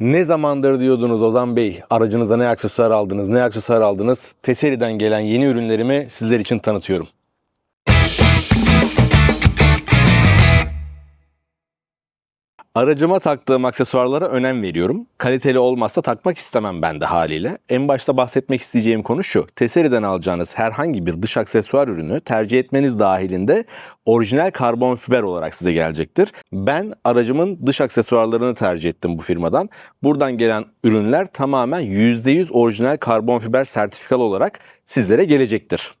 Ne zamandır diyordunuz Ozan Bey, aracınıza ne aksesuar aldınız, ne aksesuar aldınız? Teseri'den gelen yeni ürünlerimi sizler için tanıtıyorum. Aracıma taktığım aksesuarlara önem veriyorum. Kaliteli olmazsa takmak istemem ben de haliyle. En başta bahsetmek isteyeceğim konu şu. Teseri'den alacağınız herhangi bir dış aksesuar ürünü tercih etmeniz dahilinde orijinal karbon fiber olarak size gelecektir. Ben aracımın dış aksesuarlarını tercih ettim bu firmadan. Buradan gelen ürünler tamamen %100 orijinal karbon fiber sertifikalı olarak sizlere gelecektir.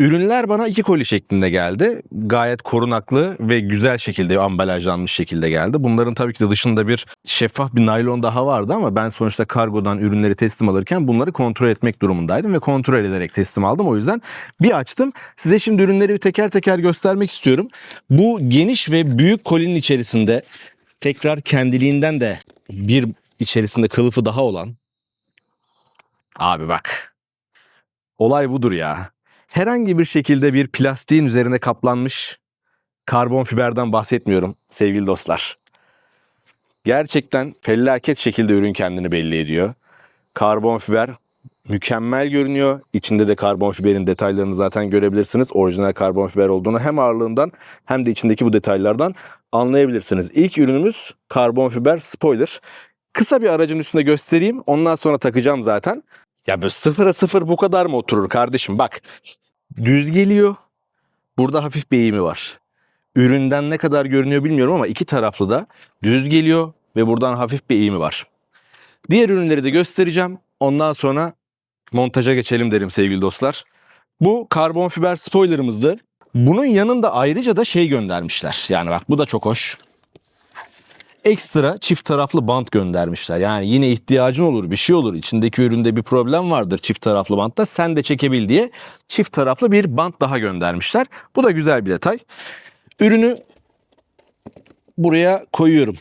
Ürünler bana iki koli şeklinde geldi. Gayet korunaklı ve güzel şekilde ambalajlanmış şekilde geldi. Bunların tabii ki de dışında bir şeffaf bir naylon daha vardı ama ben sonuçta kargodan ürünleri teslim alırken bunları kontrol etmek durumundaydım ve kontrol ederek teslim aldım. O yüzden bir açtım. Size şimdi ürünleri bir teker teker göstermek istiyorum. Bu geniş ve büyük kolinin içerisinde tekrar kendiliğinden de bir içerisinde kılıfı daha olan Abi bak. Olay budur ya herhangi bir şekilde bir plastiğin üzerine kaplanmış karbon fiberden bahsetmiyorum sevgili dostlar. Gerçekten felaket şekilde ürün kendini belli ediyor. Karbon fiber mükemmel görünüyor. İçinde de karbon fiberin detaylarını zaten görebilirsiniz. Orijinal karbon fiber olduğunu hem ağırlığından hem de içindeki bu detaylardan anlayabilirsiniz. İlk ürünümüz karbon fiber spoiler. Kısa bir aracın üstünde göstereyim. Ondan sonra takacağım zaten. Ya böyle sıfıra sıfır bu kadar mı oturur kardeşim? Bak düz geliyor. Burada hafif bir eğimi var. Üründen ne kadar görünüyor bilmiyorum ama iki taraflı da düz geliyor ve buradan hafif bir eğimi var. Diğer ürünleri de göstereceğim. Ondan sonra montaja geçelim derim sevgili dostlar. Bu karbon fiber spoilerımızdı. Bunun yanında ayrıca da şey göndermişler. Yani bak bu da çok hoş ekstra çift taraflı bant göndermişler. Yani yine ihtiyacın olur bir şey olur içindeki üründe bir problem vardır çift taraflı bantta sen de çekebil diye çift taraflı bir bant daha göndermişler. Bu da güzel bir detay. Ürünü buraya koyuyorum.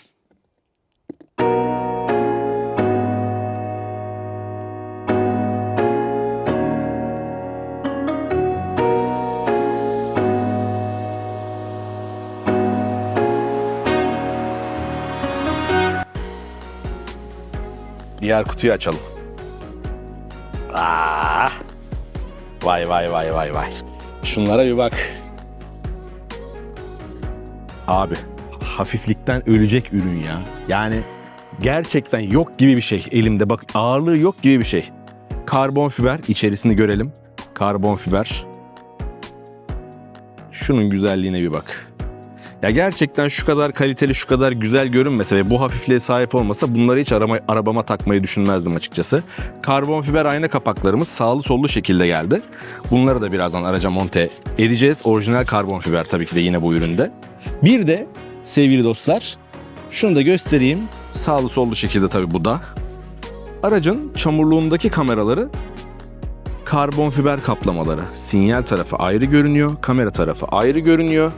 Diğer kutuyu açalım. Ah! Vay vay vay vay vay. Şunlara bir bak. Abi hafiflikten ölecek ürün ya. Yani gerçekten yok gibi bir şey elimde. Bak ağırlığı yok gibi bir şey. Karbon fiber içerisini görelim. Karbon fiber. Şunun güzelliğine bir bak. Ya gerçekten şu kadar kaliteli, şu kadar güzel görünmese ve bu hafifliğe sahip olmasa bunları hiç arama, arabama takmayı düşünmezdim açıkçası. Karbon fiber ayna kapaklarımız sağlı sollu şekilde geldi. Bunları da birazdan araca monte edeceğiz. Orijinal karbon fiber tabii ki de yine bu üründe. Bir de sevgili dostlar şunu da göstereyim. Sağlı sollu şekilde tabii bu da. Aracın çamurluğundaki kameraları karbon fiber kaplamaları. Sinyal tarafı ayrı görünüyor, kamera tarafı ayrı görünüyor.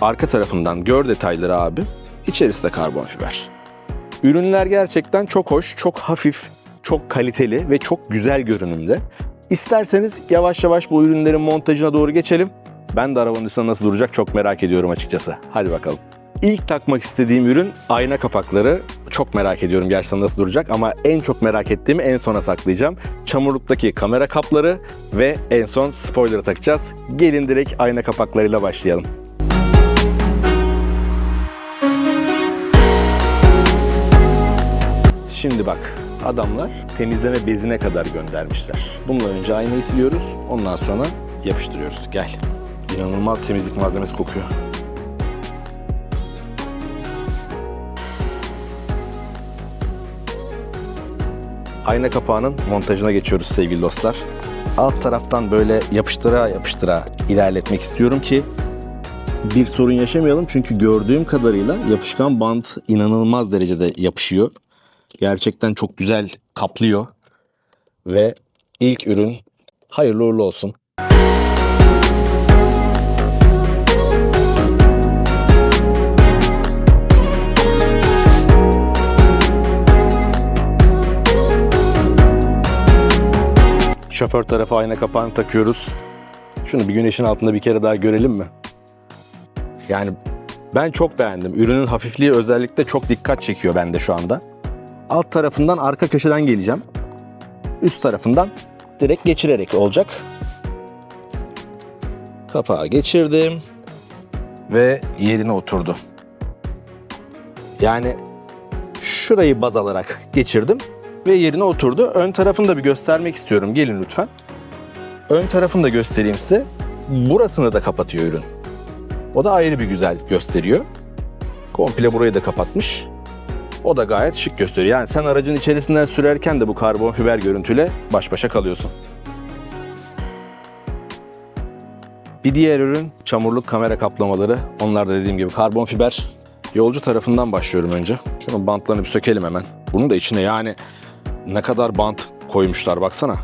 Arka tarafından gör detayları abi. İçerisi de karbon fiber. Ürünler gerçekten çok hoş, çok hafif, çok kaliteli ve çok güzel görünümde. İsterseniz yavaş yavaş bu ürünlerin montajına doğru geçelim. Ben de arabanın üstünde nasıl duracak çok merak ediyorum açıkçası. Hadi bakalım. İlk takmak istediğim ürün ayna kapakları. Çok merak ediyorum gerçekten nasıl duracak ama en çok merak ettiğimi en sona saklayacağım. Çamurluktaki kamera kapları ve en son spoiler'ı takacağız. Gelin direkt ayna kapaklarıyla başlayalım. Şimdi bak adamlar temizleme bezine kadar göndermişler. Bundan önce aynayı siliyoruz ondan sonra yapıştırıyoruz. Gel. İnanılmaz temizlik malzemesi kokuyor. Ayna kapağının montajına geçiyoruz sevgili dostlar. Alt taraftan böyle yapıştıra yapıştıra ilerletmek istiyorum ki bir sorun yaşamayalım. Çünkü gördüğüm kadarıyla yapışkan bant inanılmaz derecede yapışıyor. Gerçekten çok güzel kaplıyor. Ve ilk ürün hayırlı uğurlu olsun. Şoför tarafı ayna kapağını takıyoruz. Şunu bir güneşin altında bir kere daha görelim mi? Yani ben çok beğendim. Ürünün hafifliği özellikle çok dikkat çekiyor bende şu anda. Alt tarafından arka köşeden geleceğim. Üst tarafından direkt geçirerek olacak. Kapağı geçirdim ve yerine oturdu. Yani şurayı baz alarak geçirdim ve yerine oturdu. Ön tarafını da bir göstermek istiyorum. Gelin lütfen. Ön tarafını da göstereyim size. Burasını da kapatıyor ürün. O da ayrı bir güzel gösteriyor. Komple burayı da kapatmış. O da gayet şık gösteriyor. Yani sen aracın içerisinden sürerken de bu karbon fiber görüntüyle baş başa kalıyorsun. Bir diğer ürün çamurluk kamera kaplamaları. Onlar da dediğim gibi karbon fiber. Yolcu tarafından başlıyorum önce. Şunun bantlarını bir sökelim hemen. Bunun da içine yani ne kadar bant koymuşlar baksana.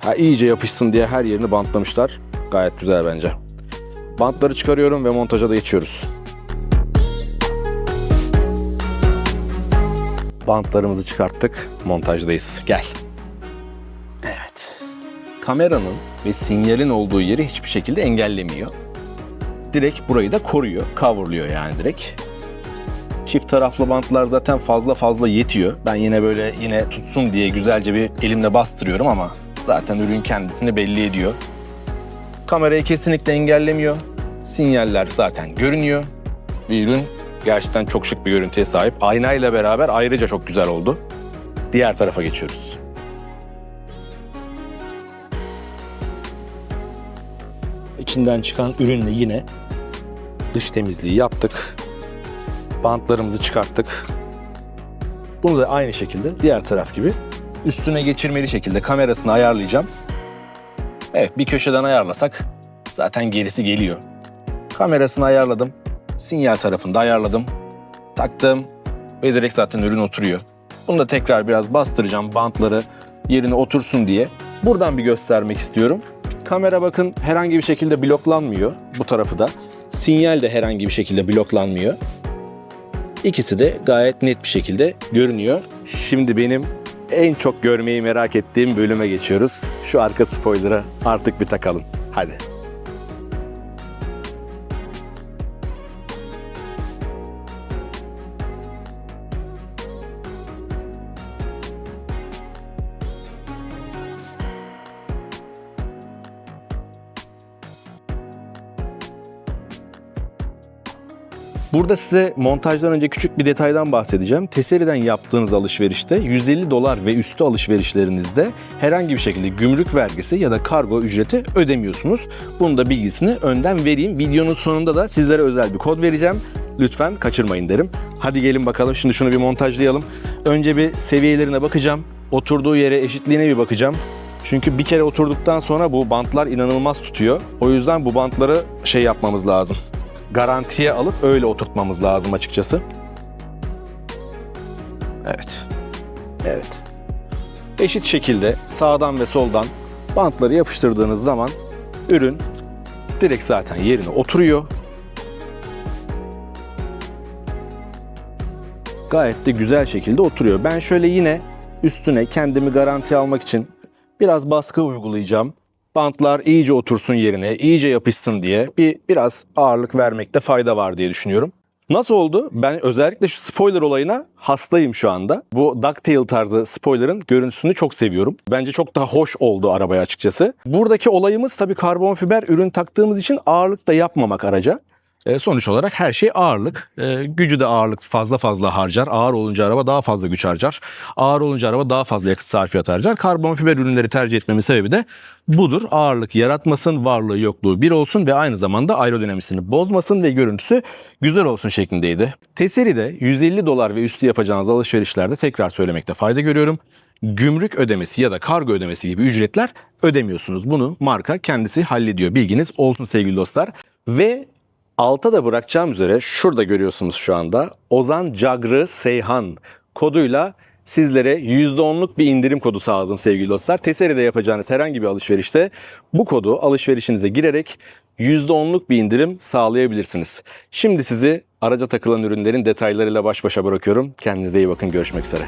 Ha iyice yapışsın diye her yerini bantlamışlar. Gayet güzel bence. Bantları çıkarıyorum ve montaja da geçiyoruz. Bantlarımızı çıkarttık. Montajdayız. Gel. Evet. Kameranın ve sinyalin olduğu yeri hiçbir şekilde engellemiyor. Direkt burayı da koruyor. Coverlıyor yani direkt. Çift taraflı bantlar zaten fazla fazla yetiyor. Ben yine böyle yine tutsun diye güzelce bir elimle bastırıyorum ama zaten ürün kendisini belli ediyor. Kamerayı kesinlikle engellemiyor. Sinyaller zaten görünüyor. Bir ürün gerçekten çok şık bir görüntüye sahip. Aynayla beraber ayrıca çok güzel oldu. Diğer tarafa geçiyoruz. İçinden çıkan ürünle yine dış temizliği yaptık. Bantlarımızı çıkarttık. Bunu da aynı şekilde diğer taraf gibi üstüne geçirmeli şekilde kamerasını ayarlayacağım. Evet bir köşeden ayarlasak zaten gerisi geliyor. Kamerasını ayarladım. Sinyal tarafında ayarladım. Taktım ve direkt zaten ürün oturuyor. Bunu da tekrar biraz bastıracağım bantları yerine otursun diye. Buradan bir göstermek istiyorum. Kamera bakın herhangi bir şekilde bloklanmıyor bu tarafı da. Sinyal de herhangi bir şekilde bloklanmıyor. İkisi de gayet net bir şekilde görünüyor. Şimdi benim en çok görmeyi merak ettiğim bölüme geçiyoruz. Şu arka spoiler'ı artık bir takalım. Hadi. Burada size montajdan önce küçük bir detaydan bahsedeceğim. Teseri'den yaptığınız alışverişte 150 dolar ve üstü alışverişlerinizde herhangi bir şekilde gümrük vergisi ya da kargo ücreti ödemiyorsunuz. Bunun da bilgisini önden vereyim. Videonun sonunda da sizlere özel bir kod vereceğim. Lütfen kaçırmayın derim. Hadi gelin bakalım şimdi şunu bir montajlayalım. Önce bir seviyelerine bakacağım. Oturduğu yere eşitliğine bir bakacağım. Çünkü bir kere oturduktan sonra bu bantlar inanılmaz tutuyor. O yüzden bu bantları şey yapmamız lazım garantiye alıp öyle oturtmamız lazım açıkçası. Evet. Evet. Eşit şekilde sağdan ve soldan bantları yapıştırdığınız zaman ürün direkt zaten yerine oturuyor. Gayet de güzel şekilde oturuyor. Ben şöyle yine üstüne kendimi garanti almak için biraz baskı uygulayacağım bantlar iyice otursun yerine, iyice yapışsın diye bir biraz ağırlık vermekte fayda var diye düşünüyorum. Nasıl oldu? Ben özellikle şu spoiler olayına hastayım şu anda. Bu ducktail tarzı spoiler'ın görüntüsünü çok seviyorum. Bence çok daha hoş oldu arabaya açıkçası. Buradaki olayımız tabii karbon fiber ürün taktığımız için ağırlık da yapmamak araca. E, sonuç olarak her şey ağırlık. E, gücü de ağırlık fazla fazla harcar. Ağır olunca araba daha fazla güç harcar. Ağır olunca araba daha fazla yakıt sarfiyat harcar. Karbon fiber ürünleri tercih etmemin sebebi de budur. Ağırlık yaratmasın, varlığı yokluğu bir olsun ve aynı zamanda aerodinamisini bozmasın ve görüntüsü güzel olsun şeklindeydi. Teseri'de 150 dolar ve üstü yapacağınız alışverişlerde tekrar söylemekte fayda görüyorum gümrük ödemesi ya da kargo ödemesi gibi ücretler ödemiyorsunuz. Bunu marka kendisi hallediyor. Bilginiz olsun sevgili dostlar. Ve Alta da bırakacağım üzere şurada görüyorsunuz şu anda Ozan Cagrı Seyhan koduyla sizlere %10'luk bir indirim kodu sağladım sevgili dostlar. Teseri'de yapacağınız herhangi bir alışverişte bu kodu alışverişinize girerek %10'luk bir indirim sağlayabilirsiniz. Şimdi sizi araca takılan ürünlerin detaylarıyla baş başa bırakıyorum. Kendinize iyi bakın. Görüşmek üzere.